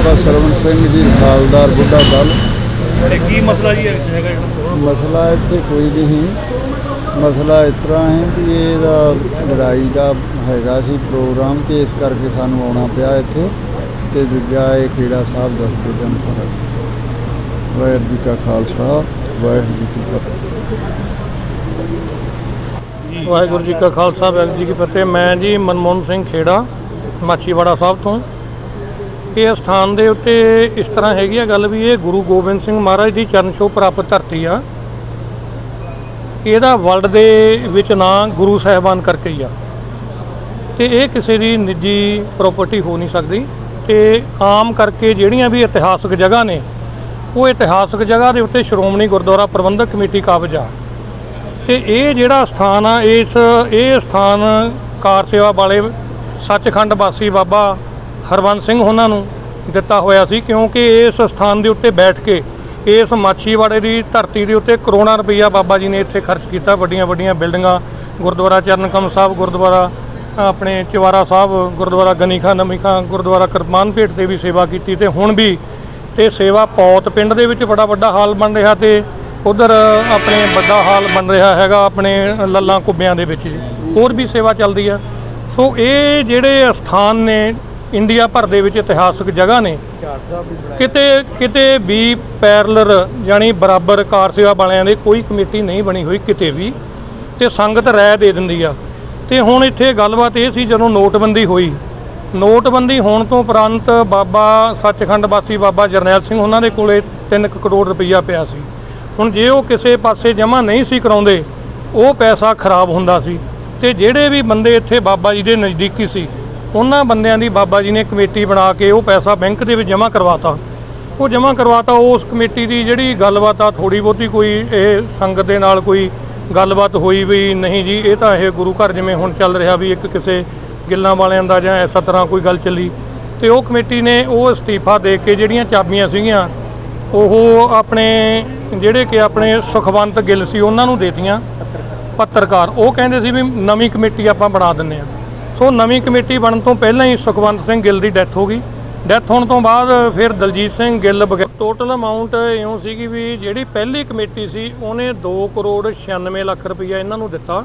ਬਾਬਾ ਸਰਵਨ ਸਿੰਘ ਜੀ ਰਸਾਲਦਾਰ ਬੁੱਢਾ ਦਲ। ਤੇ ਕੀ ਮਸਲਾ ਜੀ ਹੈਗਾ ਜਿਹੜਾ ਮਸਲਾ ਇੱਥੇ ਕੋਈ ਨਹੀਂ। ਮਸਲਾ ਇਸ ਤਰ੍ਹਾਂ ਹੈ ਕਿ ਇਹਦਾ ਲੜਾਈ ਦਾ ਹੈਗਾ ਸੀ ਪ੍ਰੋਗਰਾਮ ਤੇ ਇਸ ਕਰਕੇ ਸਾਨੂੰ ਆਉਣਾ ਪਿਆ ਇੱਥੇ। ਤੇ ਦੂਜਾ ਇਹ ਖੇੜਾ ਸਾਹਿਬ ਦੱਸਦੇ ਜਨ ਸਾਰਾ। ਵਾਹਿਗੁਰੂ ਜੀ ਕਾ ਖਾਲਸਾ ਵਾਹਿਗੁਰੂ ਜੀ ਕੀ ਫਤਿਹ। ਵਾਹਿਗੁਰੂ ਜੀ ਕਾ ਖਾਲਸਾ ਵਾਹਿਗੁਰੂ ਜੀ ਕੀ ਫਤਿਹ। ਮੈਂ ਜੀ ਮਨਮੋਹਨ ਸਿੰਘ ਖੇੜਾ ਮਾਛੀਵਾੜਾ ਸਾਹਿਬ ਤੋਂ। ਇਹ ਸਥਾਨ ਦੇ ਉੱਤੇ ਇਸ ਤਰ੍ਹਾਂ ਹੈਗੀ ਆ ਗੱਲ ਵੀ ਇਹ ਗੁਰੂ ਗੋਬਿੰਦ ਸਿੰਘ ਮਹਾਰਾਜ ਦੀ ਚਰਨ ਛੋਹ ਪ੍ਰਾਪਤ ਧਰਤੀ ਆ। ਇਹਦਾ ਵਰਲਡ ਦੇ ਵਿੱਚ ਨਾਂ ਗੁਰੂ ਸਾਹਿਬਾਨ ਕਰਕੇ ਹੀ ਆ। ਤੇ ਇਹ ਕਿਸੇ ਦੀ ਨਿੱਜੀ ਪ੍ਰਾਪਰਟੀ ਹੋ ਨਹੀਂ ਸਕਦੀ ਤੇ ਆਮ ਕਰਕੇ ਜਿਹੜੀਆਂ ਵੀ ਇਤਿਹਾਸਕ ਜਗ੍ਹਾ ਨੇ, ਉਹ ਇਤਿਹਾਸਕ ਜਗ੍ਹਾ ਦੇ ਉੱਤੇ ਸ਼੍ਰੋਮਣੀ ਗੁਰਦੁਆਰਾ ਪ੍ਰਬੰਧਕ ਕਮੇਟੀ ਕਾਬਜ ਆ। ਤੇ ਇਹ ਜਿਹੜਾ ਸਥਾਨ ਆ, ਇਸ, ਇਹ ਸਥਾਨ ਕਾਰ ਸੇਵਾ ਵਾਲੇ ਸੱਚਖੰਡ ਵਾਸੀ ਬਾਬਾ ਹਰਵੰਸ ਸਿੰਘ ਉਹਨਾਂ ਨੂੰ ਦਿੱਤਾ ਹੋਇਆ ਸੀ, ਕਿਉਂਕਿ ਇਸ ਸਥਾਨ ਦੇ ਉੱਤੇ ਬੈਠ ਕੇ ਇਸ ਮਾਛੀਵਾੜੇ ਦੀ ਧਰਤੀ ਦੇ ਉੱਤੇ ਕਰੋੜਾਂ ਰੁਪਈਆ ਬਾਬਾ ਜੀ ਨੇ ਇੱਥੇ ਖਰਚ ਕੀਤਾ, ਵੱਡੀਆਂ ਵੱਡੀਆਂ ਬਿਲਡਿੰਗਾਂ, ਗੁਰਦੁਆਰਾ ਚਰਨਕਮ ਸਾਹਿਬ, ਗੁਰਦੁਆਰਾ, ਆਪਣੇ ਚਵਾਰਾ ਸਾਹਿਬ, ਗੁਰਦੁਆਰਾ ਗਨੀਖਾ ਨਮੀਖਾ, ਗੁਰਦੁਆਰਾ ਕਰਮਾਨ ਭੇਟ ਤੇ ਵੀ ਸੇਵਾ ਕੀਤੀ ਤੇ ਹੁਣ ਵੀ ਤੇ ਸੇਵਾ ਪੌਤ ਪਿੰਡ ਦੇ ਵਿੱਚ ਬੜਾ ਵੱਡਾ ਹਾਲ ਬਣ ਰਿਹਾ ਤੇ ਉਧਰ ਆਪਣੇ ਵੱਡਾ ਹਾਲ ਬਣ ਰਿਹਾ ਹੈਗਾ ਆਪਣੇ ਲੱਲਾਂ ਕੁੱਬਿਆਂ ਦੇ ਵਿੱਚ ਹੋਰ ਵੀ ਸੇਵਾ ਚੱਲਦੀ ਆ। ਸੋ ਇਹ ਜਿਹੜੇ ਸਥਾਨ ਨੇ ਇੰਡੀਆ ਭਰ ਦੇ ਵਿੱਚ ਇਤਿਹਾਸਕ ਜਗ੍ਹਾ ਨੇ। ਕਿਤੇ ਕਿਤੇ ਵੀ ਪੈਰਲਰ ਯਾਨੀ ਬਰਾਬਰ ਕਾਰ ਸੇਵਾ ਵਾਲਿਆਂ ਦੀ ਕੋਈ ਕਮੇਟੀ ਨਹੀਂ ਬਣੀ ਹੋਈ ਕਿਤੇ ਵੀ, ਤੇ ਸੰਗਤ ਰਾਏ ਦੇ ਦਿੰਦੀ ਆ। ਤੇ ਹੁਣ ਇੱਥੇ ਗੱਲਬਾਤ ਇਹ ਸੀ ਜਦੋਂ ਨੋਟਬੰਦੀ ਹੋਈ। ਨੋਟਬੰਦੀ ਹੋਣ ਤੋਂ ਉਪਰੰਤ ਬਾਬਾ ਸੱਚਖੰਡ ਵਾਸੀ ਬਾਬਾ ਜਰਨੈਲ ਸਿੰਘ ਉਹਨਾਂ ਦੇ ਕੋਲੇ 3 ਕਰੋੜ ਰੁਪਈਆ ਪਿਆ ਸੀ। ਹੁਣ ਜੇ ਉਹ ਕਿਸੇ ਪਾਸੇ ਜਮ੍ਹਾਂ ਨਹੀਂ ਸੀ ਕਰਾਉਂਦੇ, ਉਹ ਪੈਸਾ ਖਰਾਬ ਹੁੰਦਾ ਸੀ। ਤੇ ਜਿਹੜੇ ਵੀ ਬੰਦੇ ਇੱਥੇ ਬਾਬਾ ਜੀ ਦੇ ਨਜ਼ਦੀਕੀ ਸੀ ਉਹਨਾਂ ਬੰਦਿਆਂ ਦੀ ਬਾਬਾ ਜੀ ਨੇ ਕਮੇਟੀ ਬਣਾ ਕੇ ਉਹ ਪੈਸਾ ਬੈਂਕ ਦੇ ਵਿੱਚ ਜਮ੍ਹਾਂ ਕਰਵਾਤਾ। ਉਹ ਜਮ੍ਹਾਂ ਕਰਵਾਤਾ ਉਸ ਕਮੇਟੀ ਦੀ ਜਿਹੜੀ ਗੱਲਬਾਤ ਆ ਥੋੜੀ ਬਹੁਤੀ ਕੋਈ ਇਹ ਸੰਗਤ ਦੇ ਨਾਲ ਕੋਈ ਗੱਲਬਾਤ ਹੋਈ ਵੀ ਨਹੀਂ ਜੀ। ਇਹ ਤਾਂ ਇਹ ਗੁਰੂ ਘਰ ਜਿਵੇਂ ਹੁਣ ਚੱਲ ਰਿਹਾ ਵੀ ਇੱਕ ਕਿਸੇ ਗਿੱਲਾਂ ਵਾਲਿਆਂ ਦਾ ਜਾਂ ਇਸ ਤਰ੍ਹਾਂ ਕੋਈ ਗੱਲ ਚੱਲੀ। ਤੇ ਉਹ ਕਮੇਟੀ ਨੇ ਉਹ ਅਸਤੀਫਾ ਦੇ ਕੇ ਜਿਹੜੀਆਂ ਚਾਬੀਆਂ ਸੀਗੀਆਂ, ਉਹ ਆਪਣੇ ਜਿਹੜੇ ਕਿ ਆਪਣੇ ਸੁਖਵੰਤ ਗਿੱਲ ਸੀ, ਉਹਨਾਂ ਨੂੰ ਦੇਤੀਆਂ। ਪੱਤਰਕਾਰ। ਉਹ ਕਹਿੰਦੇ ਸੀ ਵੀ ਨਵੀਂ ਕਮੇਟੀ ਆਪਾਂ ਬਣਾ ਦਿੰਨੇ ਆ ਸੋ ਨਵੀਂ ਕਮੇਟੀ ਬਣਨ ਤੋਂ ਪਹਿਲਾਂ ਹੀ ਸੁਖਵੰਤ ਸਿੰਘ ਗਿੱਲ ਦੀ ਡੈਥ ਹੋ ਗਈ। ਡੈਥ ਹੋਣ ਤੋਂ ਬਾਅਦ ਫਿਰ ਦਲਜੀਤ ਸਿੰਘ ਗਿੱਲ ਬਗੈ ਟੋਟਲ ਅਮਾਉਂਟ ਇਉਂ ਸੀਗੀ ਵੀ ਜਿਹੜੀ ਪਹਿਲੀ ਕਮੇਟੀ ਸੀ, ਉਹਨੇ 2 ਕਰੋੜ 96 ਲੱਖ ਰੁਪਈਆ ਇਹਨਾਂ ਨੂੰ ਦਿੱਤਾ।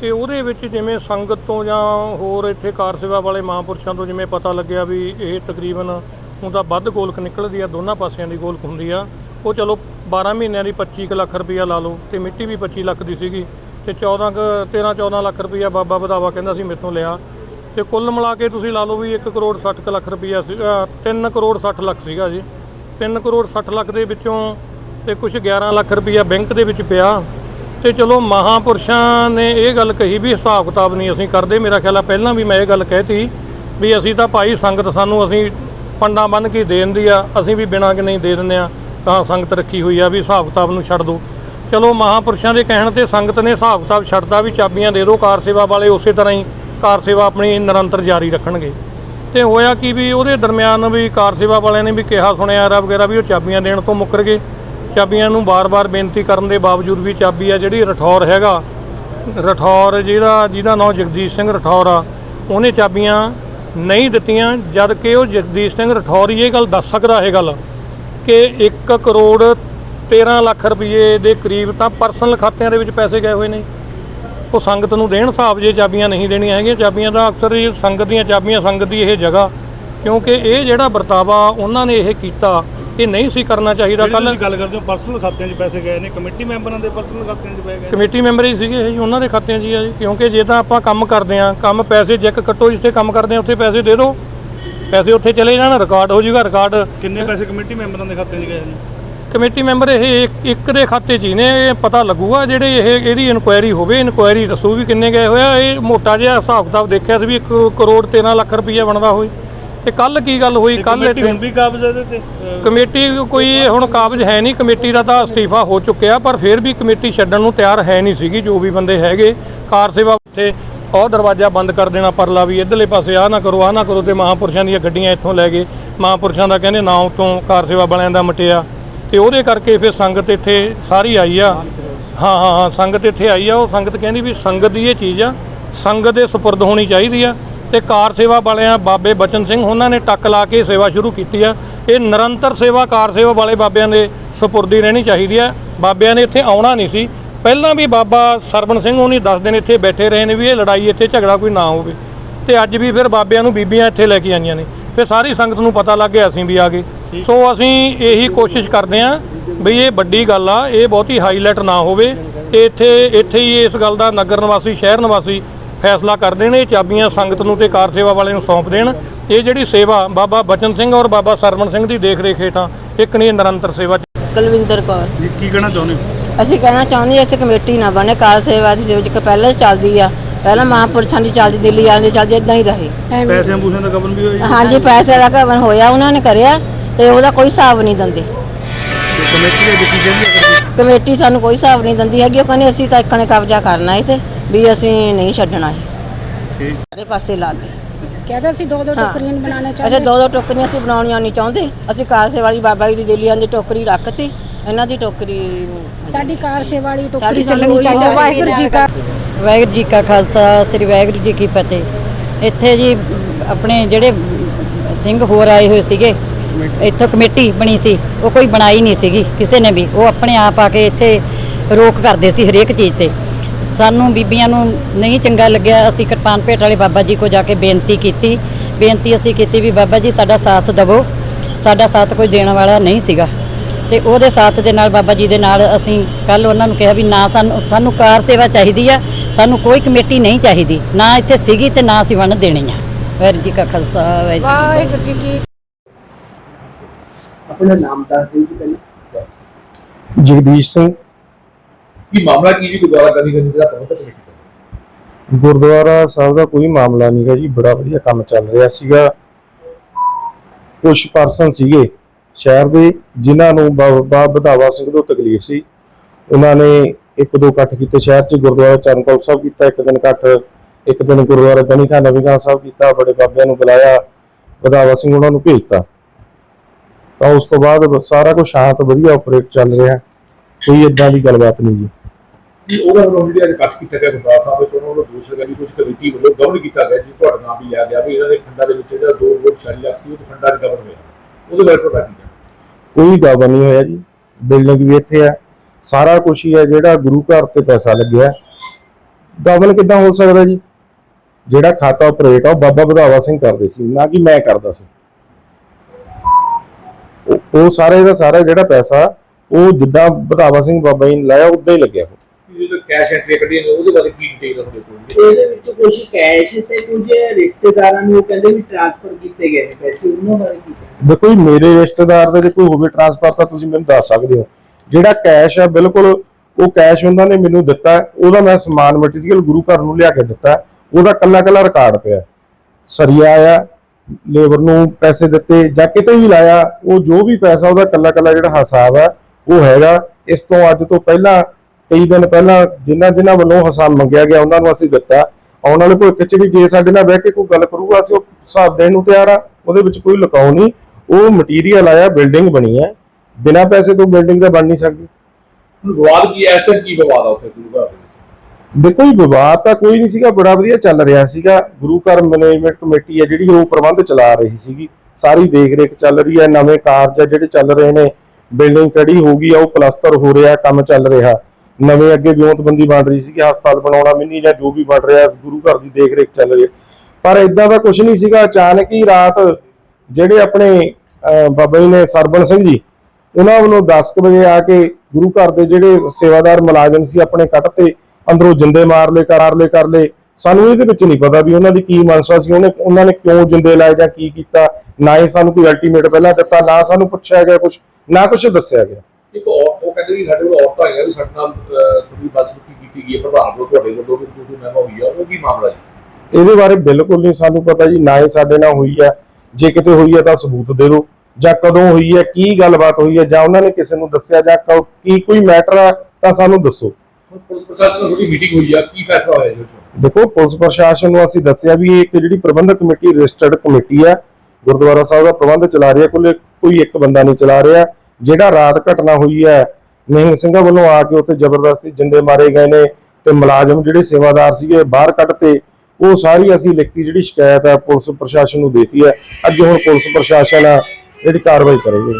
ਤੇ ਉਹਦੇ ਵਿੱਚ ਜਿਵੇਂ ਸੰਗਤ ਤੋਂ ਜਾਂ ਹੋਰ ਇੱਥੇ ਕਾਰ ਸੇਵਾ ਵਾਲੇ ਮਹਾਂਪੁਰਸ਼ਾਂ ਤੋਂ ਜਿਵੇਂ ਪਤਾ ਲੱਗਿਆ ਵੀ ਇਹ ਤਕਰੀਬਨ ਉਹਦਾ ਵੱਧ ਗੋਲਕ ਨਿਕਲਦੀ ਆ, ਦੋਨਾਂ ਪਾਸਿਆਂ ਦੀ ਗੋਲਕ ਹੁੰਦੀ ਆ। ਉਹ ਚਲੋ 12 ਮਹੀਨਿਆਂ ਦੀ 25 ਕੁ ਲੱਖ ਰੁਪਈਆ ਲਾ ਲਓ ਤੇ ਮਿੱਟੀ ਵੀ 25 ਲੱਖ ਦੀ ਸੀਗੀ। ਤੇ 14 ਕੁ 13 14 ਲੱਖ ਰੁਪਈਆ ਬਾਬਾ ਵਧਾਵਾ ਕਹਿੰਦਾ ਸੀ ਮੇਥੋਂ ਲਿਆ। ਤੇ ਕੁੱਲ ਮਿਲਾ ਕੇ ਤੁਸੀਂ ਲਾ ਲਓ ਵੀ 1 ਕਰੋੜ 60 ਕੁ ਲੱਖ ਰੁਪਈਆ ਸੀ 3 ਕਰੋੜ 60 ਲੱਖ ਸੀਗਾ ਜੀ। 3 ਕਰੋੜ 60 ਲੱਖ ਦੇ ਵਿੱਚੋਂ ਤੇ ਕੁਝ 11 ਲੱਖ ਰੁਪਈਆ ਬੈਂਕ ਦੇ ਵਿੱਚ ਪਿਆ। ਤੇ ਚਲੋ ਮਹਾਪੁਰਸ਼ਾਂ ਨੇ ਇਹ ਗੱਲ ਕਹੀ ਵੀ ਹਿਸਾਬ ਕਿਤਾਬ ਨਹੀਂ ਅਸੀਂ ਕਰਦੇ। ਮੇਰਾ ਖਿਆਲ ਆ ਪਹਿਲਾਂ ਵੀ ਮੈਂ ਇਹ ਗੱਲ ਕਹਿਤੀ ਵੀ ਅਸੀਂ ਤਾਂ ਭਾਈ ਸੰਗਤ ਸਾਨੂੰ ਅਸੀਂ ਪੰਡਾਂ ਬੰਨ ਕੇ ਦੇ ਦਿੰਦੀ ਆ। ਅਸੀਂ ਵੀ ਬਿਨਾਂ ਕਿ ਨਹੀਂ ਦੇ ਦਿੰਦੇ ਆ। ਤਾਂ ਸੰਗਤ ਰੱਖੀ ਹੋਈ ਆ ਵੀ ਹਿਸਾਬ ਕਿਤਾਬ ਨੂੰ ਛੱਡ ਦਿਓ। ਚਲੋ ਮਹਾਪੁਰਸ਼ਾਂ ਦੇ ਕਹਿਣ ਤੇ ਸੰਗਤ ਨੇ ਹਿਸਾਬ ਕਿਤਾਬ ਛੱਡਦਾ ਵੀ ਚਾਬੀਆਂ ਦੇ ਦਿਓ, ਕਾਰ ਸੇਵਾ ਵਾਲੇ ਉਸੇ ਤਰ੍ਹਾਂ ਹੀ ਕਾਰ ਸੇਵਾ ਆਪਣੀ ਨਿਰੰਤਰ ਜਾਰੀ ਰੱਖਣਗੇ। ਤੇ ਹੋਇਆ ਕੀ ਵੀ ਉਹਦੇ ਦਰਮਿਆਨ ਵੀ ਕਾਰ ਸੇਵਾ ਵਾਲਿਆਂ ਨੇ ਵੀ ਕਿਹਾ, ਸੁਣਿਆ ਰਾ ਵਗੈਰਾ ਵੀ ਉਹ ਚਾਬੀਆਂ ਦੇਣ ਤੋਂ ਮੁੱਕਰ ਗਏ। ਚਾਬੀਆਂ ਨੂੰ ਬਾਰ-ਬਾਰ ਬੇਨਤੀ ਕਰਨ ਦੇ ਬਾਵਜੂਦ ਵੀ ਚਾਬੀ ਆ ਜਿਹੜੀ ਰਠੌਰ ਹੈਗਾ, ਰਠੌਰ ਜਿਹਦਾ ਜਿਹਦਾ ਨਾਮ ਜਗਦੀਸ਼ ਸਿੰਘ ਰਠੌਰ ਆ, ਉਹਨੇ ਚਾਬੀਆਂ ਨਹੀਂ ਦਿੱਤੀਆਂ, ਜਦ ਕਿ ਉਹ ਜਗਦੀਸ਼ ਸਿੰਘ ਰਠੌਰ ਹੀ ਇਹ ਗੱਲ ਦੱਸ ਸਕਦਾ ਇਹ ਗੱਲ ਕਿ 1 ਕਰੋੜ 13 ਲੱਖ ਰੁਪਏ ਦੇ ਕਰੀਬ ਤਾਂ ਪਰਸਨਲ ਖਾਤਿਆਂ ਦੇ ਵਿੱਚ ਪੈਸੇ ਗਏ ਹੋਏ ਨੇ। ਉਹ ਸੰਗਤ ਨੂੰ ਦੇਣ ਹਿਸਾਬ ਜੇ ਚਾਬੀਆਂ ਨਹੀਂ ਦੇਣੀਆਂ ਹੈਗੀਆਂ ਚਾਬੀਆਂ ਦਾ ਅਕਸਰ ਹੀ ਸੰਗਤ ਦੀਆਂ ਚਾਬੀਆਂ ਸੰਗਤ ਦੀ ਇਹ ਜਗ੍ਹਾ। ਕਿਉਂਕਿ ਇਹ ਜਿਹੜਾ ਵਰਤਾਵਾ ਉਹਨਾਂ ਨੇ ਇਹ ਕੀਤਾ ਇਹ ਨਹੀਂ ਸੀ ਕਰਨਾ ਚਾਹੀਦਾ ਕੱਲ ਗੱਲ ਕਰਦੇ ਹੋ ਪਰਸਨਲ ਖਾਤਿਆਂ 'ਚ ਪੈਸੇ ਗਏ ਨੇ ਕਮੇਟੀ ਮੈਂਬਰਾਂ ਦੇ ਪਰਸਨਲ ਖਾਤਿਆਂ 'ਚ ਪੈ ਗਏ ਕਮੇਟੀ ਮੈਂਬਰ ਹੀ ਸੀਗੇ ਇਹ ਉਹਨਾਂ ਦੇ ਖਾਤਿਆਂ 'ਚ ਹੀ ਆ ਜੀ। ਕਿਉਂਕਿ ਜੇ ਤਾਂ ਆਪਾਂ ਕੰਮ ਕਰਦੇ ਆ ਕੰਮ ਪੈਸੇ ਚੈੱਕ ਕੱਟੋ ਜਿੱਥੇ ਕੰਮ ਕਰਦੇ ਆ ਉੱਥੇ ਪੈਸੇ ਦੇ ਦਿਓ। ਪੈਸੇ ਉੱਥੇ ਚਲੇ ਜਾਣ ਰਿਕਾਰਡ ਹੋ ਜਾਊਗਾ ਰਿਕਾਰਡ ਕਿੰਨੇ ਪੈਸੇ ਕਮੇਟੀ ਮੈਂਬਰਾਂ ਦੇ ਖਾਤਿਆਂ 'ਚ ਗਏ ਨੇ? ਕਮੇਟੀ ਮੈਂਬਰ ਇਹ ਇੱਕ- ਇੱਕ ਦੇ ਖਾਤੇ 'ਚ ਹੀ ਨੇ ਇਹ ਪਤਾ ਲੱਗੂਗਾ ਜਿਹੜੇ ਇਹ ਇਹਦੀ ਇਨਕੁਆਇਰੀ ਹੋਵੇ ਇਨਕੁਆਇਰੀ ਦੱਸੂ ਵੀ ਕਿੰਨੇ ਗਏ ਹੋਇਆ ਇਹ ਮੋਟਾ ਜਿਹਾ ਹਿਸਾਬ ਕਿਤਾਬ ਦੇਖਿਆ ਸੀ ਵੀ 1 ਕਰੋੜ 13 ਲੱਖ ਰੁਪਈਆ ਬਣਦਾ ਹੋਈ ਤੇ ਕੱਲ ਕੀ ਗੱਲ ਹੋਈ? ਕੱਲ ਕਮੇਟੀ ਹੁਣ ਵੀ ਕਾਬਜ਼ ਇਹਦੇ ਤੇ? ਅਹ, ਕਮੇਟੀ ਕੋਈ ਹੁਣ ਕਾਬਜ ਹੈ ਨਹੀਂ। ਕਮੇਟੀ ਦਾ ਤਾਂ ਅਸਤੀਫਾ ਹੋ ਚੁੱਕਿਆ ਪਰ ਫਿਰ ਵੀ ਕਮੇਟੀ ਛੱਡਣ ਨੂੰ ਤਿਆਰ ਹੈ ਨਹੀਂ ਸੀਗੀ। ਜੋ ਵੀ ਬੰਦੇ ਹੈਗੇ ਕਾਰ ਸੇਵਾ ਉੱਥੇ ਉਹ ਦਰਵਾਜ਼ਾ ਬੰਦ ਕਰ ਦੇਣਾ ਪਰਲਾ ਵੀ ਇਧਰਲੇ ਪਾਸੇ ਆ ਨਾ ਕਰੋ ਆ ਨਾ ਕਰੋ ਤੇ ਮਹਾਪੁਰਸ਼ਾਂ ਦੀਆਂ ਗੱਡੀਆਂ ਇੱਥੋਂ ਲੈ ਗਏ। ਮਹਾਪੁਰਸ਼ਾਂ ਦਾ ਕਹਿੰਦੇ ਨਾਂ ਤੋਂ ਕਾਰ ਸੇਵਾ ਵਾਲਿਆਂ ਦਾ ਮਟਿਆ। ਤੇ ਉਹਦੇ ਕਰਕੇ ਫਿਰ ਸੰਗਤ ਇੱਥੇ ਸਾਰੀ ਆਈ ਆ। ਹਾਂ ਹਾਂ ਹਾਂ, ਸੰਗਤ ਇੱਥੇ ਆਈ ਆ। ਉਹ ਸੰਗਤ ਕਹਿੰਦੀ ਵੀ ਸੰਗਤ ਦੀ ਇਹ ਚੀਜ਼ ਆ, ਸੰਗਤ ਦੇ ਸਪੁਰਦ ਹੋਣੀ ਚਾਹੀਦੀ ਆ। ਤੇ ਕਾਰ ਸੇਵਾ ਵਾਲਿਆਂ ਬਾਬੇ ਬਚਨ ਸਿੰਘ, ਉਹਨਾਂ ਨੇ ਟੱਕ ਲਾ ਕੇ ਸੇਵਾ ਸ਼ੁਰੂ ਕੀਤੀ ਆ। ਇਹ ਨਿਰੰਤਰ ਸੇਵਾ, ਕਾਰ ਸੇਵਾ ਵਾਲੇ ਬਾਬਿਆਂ ਦੇ ਸਪੁਰਦੀ ਰਹਿਣੀ ਚਾਹੀਦੀ ਆ। ਬਾਬਿਆਂ ਨੇ ਇੱਥੇ ਆਉਣਾ ਨਹੀਂ ਸੀ। ਪਹਿਲਾਂ ਵੀ ਬਾਬਾ ਸਰਵਣ ਸਿੰਘ ਉਹਨੀ 10 ਦਿਨ ਇੱਥੇ ਬੈਠੇ ਰਹੇ ਨੇ ਵੀ ਇਹ ਲੜਾਈ ਇੱਥੇ ਝਗੜਾ ਕੋਈ ਨਾ ਹੋਵੇ। ਤੇ ਅੱਜ ਵੀ ਫਿਰ ਬਾਬਿਆਂ ਨੂੰ ਬੀਬੀਆਂ ਇੱਥੇ ਲੈ ਕੇ ਆਈਆਂ ਨੇ। ਫਿਰ ਸਾਰੀ ਸੰਗਤ ਨੂੰ ਪਤਾ ਲੱਗ ਗਿਆ, ਅਸੀਂ ਵੀ ਆ ਗਏ। ਸੋ ਅਸੀਂ ਇਹੀ ਕੋਸ਼ਿਸ਼ ਕਰਦੇ ਹਾਂ ਵੀ ਇਹ ਵੱਡੀ ਗੱਲ ਆ ਇਹ ਬਹੁਤੀ ਹਾਈਲਾਈਟ ਨਾ ਹੋਵੇ ਤੇ ਇੱਥੇ ਇੱਥੇ ਹੀ ਇਸ ਗੱਲ ਦਾ ਨਗਰ ਨਿਵਾਸੀ ਸ਼ਹਿਰ ਨਿਵਾਸੀ ਫੈਸਲਾ ਕਰਦੇ ਨੇ ਇਹ ਚਾਬੀਆਂ ਸੰਗਤ ਨੂੰ ਤੇ ਕਾਰ ਸੇਵਾ ਵਾਲੇ ਨੂੰ ਸੌਂਪ ਦੇਣ। ਇਹ ਜਿਹੜੀ ਸੇਵਾ ਬਾਬਾ ਬਚਨ ਸਿੰਘ ਔਰ ਬਾਬਾ ਸਰਵਣ ਸਿੰਘ ਦੀ ਦੇਖ ਰੇਖ ਹੇਠਾਂ ਇੱਕ ਨਹੀਂ ਨਿਰੰਤਰ ਸੇਵਾ ਕੁਲਵਿੰਦਰ ਕੌਰ। ਕੀ ਕਹਿਣਾ ਚਾਹੁੰਦੇ ਅਸੀਂ ਕਹਿਣਾ ਚਾਹੁੰਦੇ ਹਾਂ ਇਸ ਕਮੇਟੀ ਨਾ ਬਣੇ ਕਾਰ ਸੇਵਾ ਦੀ ਸੇਵਾ ਜਿਵੇਂ ਪਹਿਲਾਂ ਚੱਲਦੀ ਆ। ਪਹਿਲਾਂ ਮਹਾਂਪੁਰਸ਼ਾਂ ਦੀ ਚੱਲਦੀ ਦਿੱਲੀ ਵਾਲਿਆਂ ਦੀ ਚੱਲਦੀ ਇਦਾਂ ਹੀ ਰਹੇ। ਪੈਸਿਆਂ ਪੂਸਿਆਂ ਦਾ ਗਬਨ ਵੀ ਹੋਇਆ ਹਾਂਜੀ ਪੈਸੇ ਦਾ ਘਵਨ ਹੋਇਆ ਉਹਨਾਂ ਨੇ ਕਰਿਆ। ਤੇ ਉਹਦਾ ਕੋਈ ਹਿਸਾਬ ਨਹੀਂ ਦਿੰਦੇ ਤੇ ਕਮੇਟੀ ਦੇ ਵਿੱਚ ਕੀ ਕਹਿੰਦੀ ਹੈ ਫਿਰ? ਕਮੇਟੀ ਸਾਨੂੰ ਕੋਈ ਹਿਸਾਬ ਨਹੀਂ ਦਿੰਦੀ ਹੈਗੀ ਉਹ ਕਹਿੰਦੇ ਅਸੀਂ ਤਾਂ ਇੱਕਣੇ ਕਬਜ਼ਾ ਕਰਨਾ ਹੈ ਤੇ ਵੀ ਅਸੀਂ ਨਹੀਂ ਛੱਡਣਾ ਹੈ ਠੀਕ ਸਾਰੇ ਪਾਸੇ ਲਾ ਦੇ ਕਹਿੰਦੇ ਅਸੀਂ ਦੋ ਦੋ ਹਾਂ। ਟੋਕਰੀਆਂ ਬਣਾਉਣਾ ਅੱਛਾ ਚਾਹੁੰਦੇ ਦੋ ਦੋ ਟੋਕਰੀਆਂ ਅਸੀਂ ਬਣਾਉਣੀਆਂ ਨਹੀਂ ਚਾਹੁੰਦੇ ਅਸੀਂ ਕਾਰ ਸੇਵਾ ਵਾਲੀ ਬਾਬਾ ਜੀ ਦੀ ਦਿੱਲੀਆਂ ਦੀ ਟੋਕਰੀ ਰੱਖਤੀ ਇਹਨਾਂ ਦੀ ਟੋਕਰੀ। ਸਾਡੀ ਕਾਰ ਸੇਵਾ ਵਾਲੀ ਟੋਕਰੀ ਚੱਲਣੀ ਉਹੀ ਚਾਹੀਦੀ ਹੈ। ਚਾਹੀਦੀ ਵਾਹਿਗੁਰੂ ਜੀ ਕਾ ਵਾਹਿਗੁਰੂ ਜੀ ਕਾ ਖਾਲਸਾ ਸ੍ਰੀ ਵਾਹਿਗੁਰੂ ਜੀ ਕੀ ਫਤਿਹ ਇੱਥੇ ਜੀ ਆਪਣੇ ਜਿਹੜੇ ਸਿੰਘ ਹੋਰ ਆਏ ਹੋਏ ਸੀਗੇ ਇੱਥੋਂ ਕਮੇਟੀ ਬਣੀ ਸੀ ਉਹ ਕੋਈ ਬਣਾਈ ਨਹੀਂ ਸੀਗੀ ਕਿਸੇ ਨੇ ਵੀ। ਉਹ ਆਪਣੇ ਆਪ ਆ ਕੇ ਇੱਥੇ ਰੋਕ ਕਰਦੇ ਸੀ ਹਰੇਕ ਚੀਜ਼ ਤੇ। ਸਾਨੂੰ ਬੀਬੀਆਂ ਨੂੰ ਨਹੀਂ ਚੰਗਾ ਲੱਗਿਆ ਅਸੀਂ ਕਿਰਪਾਨ ਭੇਟ ਵਾਲੇ ਬਾਬਾ ਜੀ ਕੋ ਜਾ ਕੇ ਬੇਨਤੀ ਕੀਤੀ। ਬੇਨਤੀ ਅਸੀਂ ਕੀਤੀ ਵੀ ਬਾਬਾ ਜੀ ਸਾਡਾ ਸਾਥ ਦਵੋ। ਸਾਡਾ ਸਾਥ ਕੋਈ ਦੇਣ ਵਾਲਾ ਨਹੀਂ ਸੀਗਾ। ਤੇ ਉਹਦੇ ਸਾਥ ਦੇ ਨਾਲ ਬਾਬਾ ਜੀ ਦੇ ਨਾਲ ਅਸੀਂ ਕੱਲ ਉਹਨਾਂ ਨੂੰ ਕਿਹਾ ਵੀ ਨਾ ਸਾਨੂੰ ਸਾਨੂੰ ਕਾਰ ਸੇਵਾ ਚਾਹੀਦੀ ਆ ਸਾਨੂੰ ਕੋਈ ਕਮੇਟੀ ਨਹੀਂ ਚਾਹੀਦੀ। ਨਾ ਇੱਥੇ ਸੀਗੀ ਤੇ ਨਾ ਅਸੀਂ ਵੰਡ ਦੇਣੀ ਆ। ਵਾਹਿਗੁਰੂ ਜੀ ਕਾ ਖਾਲਸਾ ਵਾਹਿਗੁਰੂ ਜੀ ਕੀ ਫਤਿਹ। ਵਾਹਿਗੁਰੂ ਜੀ ਕੀ ਆਪਣਾ ਨਾਮ ਦੱਸ ਦਿਓ ਜੀ ਪਹਿਲਾਂ। ਜਗਦੀਸ਼ ਸਿੰਘ। ਕੀ ਮਾਮਲਾ ਕੀ ਜੀ? ਗੁਰਦੁਆਰਾ ਗਦੀ ਗਦੀ ਦਾ ਪ੍ਰਬੰਧਕ ਕਮੇਟੀ ਦਾ ਗੁਰਦੁਆਰਾ ਸਾਹਿਬ ਦਾ ਕੋਈ ਮਾਮਲਾ ਨਹੀਂਗਾ ਜੀ ਬੜਾ ਵਧੀਆ ਕੰਮ ਚੱਲ ਰਿਹਾ ਸੀਗਾ। ਕੁਝ ਪਰਸਨ ਸੀਗੇ ਸ਼ਹਿਰ ਦੇ ਜਿਨ੍ਹਾਂ ਨੂੰ ਬਾਬਾ ਵਧਾਵਾ ਸਿੰਘ ਤੋਂ ਤਕਲੀਫ ਸੀ। ਉਹਨਾਂ ਨੇ ਇੱਕ ਦੋ ਇਕੱਠ ਕੀਤੇ ਸ਼ਹਿਰ 'ਚ ਗੁਰਦੁਆਰਾ ਚਰਨਕੌਲ ਸਾਹਿਬ ਕੀਤਾ ਇੱਕ ਦਿਨ ਇਕੱਠ ਇੱਕ ਦਿਨ ਗੁਰਦੁਆਰਾ ਗਣੀਖਾ ਨਵੀਂਗਾ ਸਾਹਿਬ ਕੀਤਾ ਬੜੇ ਬਾਬਿਆਂ ਨੂੰ ਬੁਲਾਇਆ ਵਧਾਵਾ ਸਿੰਘ ਉਹਨਾਂ ਨੂੰ ਭੇਜਤਾ। ਤਾਂ ਉਸ ਤੋਂ ਬਾਅਦ ਸਾਰਾ ਕੁਝ ਸ਼ਾਂਤ ਵਧੀਆ ਆਪਰੇਟ ਚੱਲ ਰਿਹਾ। ਕੋਈ ਇਦਾਂ ਦੀ ਗੱਲਬਾਤ ਨਹੀਂ ਜੀ। ਕੀ ਉਹਨਾਂ ਵੱਲੋਂ ਜਿਹੜੇ ਅੱਜ ਇਕੱਠ ਕੀਤਾ ਗਿਆ ਗੁਰਦੁਆਰਾ ਸਾਹਿਬ ਵਿੱਚ ਉਹਨਾਂ ਵੱਲੋਂ ਦੂਸਰੇ ਗੱਲ ਕੁਝ ਕਮੇਟੀ ਵੱਲੋਂ ਗਵਨ ਕੀਤਾ ਗਿਆ ਜਿਸ ਤੁਹਾਡਾ ਨਾਮ ਵੀ ਲਿਆ ਗਿਆ ਵੀ ਇਹਨਾਂ ਦੇ ਫੰਡਾਂ ਦੇ ਵਿੱਚ ਜਿਹੜਾ 2 ਵੋਟ 40 ਲੱਖ ਸੀ ਉਹ ਫੰਡਾਂ 'ਚ ਹੋਇਆ। ਉਹਦੇ ਬਾਰੇ ਕੀ ਕਹਿਣਾ? ਕੋਈ ਗਾਵਾ ਨਹੀਂ ਹੋਇਆ ਜੀ। ਬਿਲਡਿੰਗ ਵੀ ਇੱਥੇ ਆ। ਸਾਰਾ ਕੁਝ ਹੀ ਹੈ ਜਿਹੜਾ ਗੁਰੂ ਘਰ ਤੇ ਪੈਸਾ ਲੱਗਿਆ। ਗਵਨ ਕਿੱਦਾਂ ਹੋ ਸਕਦਾ ਜੀ? ਜਿਹੜਾ ਖਾਤਾ ਆਪਰੇਟ ਆ ਬਾਬਾ ਵਧਾਵਾ ਸਿੰਘ ਕਰਦੇ ਸੀ ਨਾ ਕਿ ਮੈਂ ਕਰਦਾ ਸੀ। ਉਹ- ਸਾਰੇ ਦਾ ਸਾਰਾ ਜਿਹੜਾ ਪੈਸਾ ਉਹ ਜਿੱਦਾਂ ਵਧਾਵਾ ਸਿੰਘ ਬਾਬਾ ਜੀ ਨੇ ਲਾਇਆ ਉਦਾਂ ਹੀ ਲੱਗਿਆ ਉਹ। ਕਿ ਜਦੋਂ ਕੈਸ਼ ਐਂਟਰੀ ਕੱਢੀ ਨੇ ਉਹਦੇ ਬਾਰੇ ਕੀ ਡਿਟੇਲ ਹੈ ਤੁਹਾਡੇ ਕੋਲ ਇਹਦੇ ਵਿੱਚ ਕੁਝ ਕੈਸ਼ ਤੇ ਕੁਝ ਰਿਸ਼ਤੇਦਾਰਾਂ ਨੂੰ ਉਹ ਕਹਿੰਦੇ ਵੀ ਟ੍ਰਾਂਸਫਰ ਕੀਤੇ ਗਏ ਨੇ ਪੈਸੇ ਉਹਨਾਂ ਬਾਰੇ ਕੀ ਕਹਿਣਾ? ਦੇਖੋ ਜੀ ਮੇਰੇ ਰਿਸ਼ਤੇਦਾਰ ਦੇ ਜੇ ਕੋਈ ਹੋਵੇ ਟ੍ਰਾਂਸਫਰ ਤਾਂ ਤੁਸੀਂ ਮੈਨੂੰ ਦੱਸ ਸਕਦੇ ਹੋ ਜਿਹੜਾ ਕੈਸ਼ ਆ ਬਿਲਕੁਲ ਉਹ ਕੈਸ਼ ਉਹਨਾਂ ਨੇ ਮੈਨੂੰ ਦਿੱਤਾ ਉਹਦਾ ਮੈਂ ਸਮਾਨ ਮਟੀਰੀਅਲ ਗੁਰੂ ਘਰ ਨੂੰ ਲਿਆ ਕੇ ਦਿੱਤਾ ਉਹਦਾ ਕੱਲਾ ਕੱਲਾ ਰਿਕਾਰਡ ਪਿਆ ਸਰੀਆ ਆ ਲੇਬਰ ਨੂੰ ਪੈਸੇ ਦਿੱਤੇ ਜਾਂ ਕਿਤੇ ਵੀ ਲਾਇਆ, ਉਹ ਜੋ ਵੀ ਪੈਸਾ ਉਹਦਾ ਕੱਲਾ ਕੱਲਾ ਜਿਹੜਾ ਹਿਸਾਬ ਆ, ਉਹ ਹੈਗਾ। ਇਸ ਤੋਂ ਅੱਜ ਤੋਂ ਪਹਿਲਾਂ, ਕਈ ਦਿਨ ਪਹਿਲਾਂ ਜਿਨ੍ਹਾਂ ਜਿਨ੍ਹਾਂ ਵੱਲੋਂ ਹਿਸਾਬ ਮੰਗਿਆ ਗਿਆ, ਉਹਨਾਂ ਨੂੰ ਅਸੀਂ ਦਿੱਤਾ। ਆਉਣ ਵਾਲੇ ਭਵਿੱਖ 'ਚ ਵੀ ਜੇ ਸਾਡੇ ਨਾਲ ਬਹਿ ਕੇ ਕੋਈ ਗੱਲ ਕਰੂਗਾ, ਅਸੀਂ ਉਹ ਹਿਸਾਬ ਦੇਣ ਨੂੰ ਤਿਆਰ ਆ। ਉਹਦੇ ਵਿੱਚ ਕੋਈ ਲੁਕਾਓ ਨਹੀਂ। ਉਹ ਮਟੀਰੀਅਲ ਆਇਆ ਬਿਲਡਿੰਗ ਬਣੀ ਹੈ ਬਿਨਾਂ ਪੈਸੇ ਤੋਂ ਬਿਲਡਿੰਗ ਤਾਂ ਬਣ ਨਹੀਂ ਸਕਦੀ। ਵਿਵਾਦ ਕੀ ਹੈ? ਕੀ ਵਿਵਾਦ ਆ ਉੱਥੇ? ਗੁਰੂ ਘਰ ਦੇ। ਦੇਖੋ ਜੀ, ਵਿਵਾਦ ਤਾਂ ਕੋਈ ਨਹੀਂ ਸੀਗਾ, ਬੜਾ ਵਧੀਆ ਚੱਲ ਰਿਹਾ ਸੀਗਾ। ਗੁਰੂ ਘਰ ਮੈਨੇਜਮੈਂਟ ਕਮੇਟੀ ਹੈ ਜਿਹੜੀ ਉਹ ਪ੍ਰਬੰਧ ਚਲਾ ਰਹੀ ਸੀਗੀ। ਸਾਰੀ ਦੇਖ ਰੇਖ ਚੱਲ ਰਹੀ ਹੈ, ਨਵੇਂ ਕਾਰਜ ਜਿਹੜੇ ਚੱਲ ਰਹੇ ਨੇ। ਬਿਲਡਿੰਗ ਖੜੀ ਹੋ ਗਈ ਆ, ਉਹ ਪਲਸਤਰ ਹੋ ਰਿਹਾ, ਕੰਮ ਚੱਲ ਰਿਹਾ। ਨਵੇਂ ਅੱਗੇ ਵਿਉਂਤਬੰਦੀ ਬਣ ਰਹੀ ਸੀ ਹਸਪਤਾਲ ਬਣਾਉਣਾ ਮਿੰਨੀ ਜਾਂ ਜੋ ਵੀ ਬਣ ਰਿਹਾ, ਗੁਰੂ ਘਰ ਦੀ ਦੇਖ ਰੇਖ ਚੱਲ ਰਹੀ ਹੈ। ਪਰ ਇਦਾਂ ਦਾ ਕੁਝ ਨਹੀਂ ਸੀਗਾ, ਅਚਾਨਕ ਹੀ ਰਾਤ ਜਿਹੜੇ ਆਪਣੇ ਬਾਬਾ ਜੀ ਨੇ ਸਰਬਣ ਸਿੰਘ ਜੀ, ਉਹਨਾਂ ਵੱਲੋਂ 10 ਕੁ ਵਜੇ ਆ ਕੇ ਗੁਰੂ ਘਰ ਦੇ ਜਿਹੜੇ ਸੇਵਾਦਾਰ ਮੁਲਾਜ਼ਮ ਸੀ, ਆਪਣੇ ਕੱਟ ਤੇ ਅੰਦਰੋਂ ਜਿੰਦੇ ਮਾਰ ਲਏ ਕਰ ਲਏ ਕਰ ਲਏ। ਸਾਨੂੰ ਇਹਦੇ ਵਿੱਚ ਨਹੀਂ ਪਤਾ ਵੀ ਉਹਨਾਂ ਦੀ ਕੀ ਮਨਸ਼ਾ ਸੀ ਉਹਨੇ ਉਹਨਾਂ ਨੇ ਕਿਉਂ ਜਿੰਦੇ ਲਾਏ ਜਾਂ ਕੀ ਕੀਤਾ। ਨਾ ਹੀ ਸਾਨੂੰ ਕੋਈ ਅਲਟੀਮੇਟ ਪਹਿਲਾਂ ਦਿੱਤਾ ਨਾ ਸਾਨੂੰ ਪੁੱਛਿਆ ਗਿਆ ਕੁਝ ਨਾ ਕੁਝ ਦੱਸਿਆ ਗਿਆ। ਇੱਕ ਉਹ ਕਹਿੰਦੇ ਵੀ ਸਾਡੇ ਕੋਲ ਔਰਤਾਂ ਆਈਆਂ ਵੀ ਸਾਡੇ ਨਾਲ ਅਹ, ਥੋੜੀ ਬਸ ਕੀਤੀ ਗਈ ਹੈ ਕੋਲ ਤੁਹਾਡੇ ਵੱਲੋਂ ਵੀ ਕੋਈ ਮਹਿਮਾ ਹੋਈ ਆ ਉਹ ਕੀ ਮਾਮਲਾ ਜੀ? ਇਹਦੇ ਬਾਰੇ ਬਿਲਕੁਲ ਨਹੀਂ ਸਾਨੂੰ ਪਤਾ ਜੀ ਨਾ ਹੀ ਸਾਡੇ ਨਾਲ ਹੋਈ ਹੈ ਜੇ ਕਿਤੇ ਹੋਈ ਹੈ ਤਾਂ ਸਬੂਤ ਦੇ ਦਿਓ ਜਾਂ ਕਦੋਂ ਹੋਈ ਹੈ ਕੀ ਗੱਲਬਾਤ ਹੋਈ ਹੈ ਜਾਂ ਉਹਨਾਂ ਨੇ ਕਿਸੇ ਨੂੰ ਦੱਸਿਆ ਜਾਂ ਕ- ਕੋਈ ਮੈਟਰ ਆ ਤਾਂ ਸਾਨੂੰ ਦੱਸੋ। ਪੁਲਿਸ ਪ੍ਰਸ਼ਾਸਨ ਨਾਲ ਥੋੜੀ ਮੀਟਿੰਗ ਹੋਈ ਆ, ਕੀ ਫੈਸਲਾ ਹੋਇਆ ਜੀ ਉਹ ਦੇਖੋ, ਪੁਲਿਸ ਪ੍ਰਸ਼ਾਸਨ ਨੂੰ ਅਸੀਂ ਦੱਸਿਆ ਵੀ ਇਹ ਇੱਕ ਜਿਹੜੀ ਪ੍ਰਬੰਧਕ ਕਮੇਟੀ, ਰਜਿਸਟਰਡ ਕਮੇਟੀ ਹੈ ਗੁਰਦੁਆਰਾ ਸਾਹਿਬ ਦਾ ਪ੍ਰਬੰਧ ਚਲਾ ਰਹੀ, ਕੋਈ ਕੋਈ ਇੱਕ ਬੰਦਾ ਨਹੀਂ ਚਲਾ ਰਿਹਾ। ਜਿਹੜਾ ਰਾਤ ਘਟਨਾ ਹੋਈ ਹੈ, ਨਿਹੰਗ ਸਿੰਘਾਂ ਵੱਲੋਂ ਆ ਕੇ ਉੱਥੇ ਜ਼ਬਰਦਸਤੀ ਜਿੰਦੇ ਮਾਰੇ ਗਏ ਨੇ ਤੇ ਮੁਲਾਜ਼ਮ ਜਿਹੜੇ ਸੇਵਾਦਾਰ ਸੀਗੇ, ਬਾਹਰ ਕੱਢ ਤੇ, ਉਹ ਸਾਰੀ ਅਸੀਂ ਲਿਖਤੀ ਜਿਹੜੀ ਸ਼ਿਕਾਇਤ ਹੈ, ਪੁਲਿਸ ਪ੍ਰਸ਼ਾਸਨ ਨੂੰ ਦੇਤੀ ਹੈ। ਅੱਜ ਹੁਣ ਪੁਲਿਸ ਪ੍ਰਸ਼ਾਸਨ ਆ ਜਿਹੜੀ ਕਾਰਵਾਈ ਕਰੇਗੀ।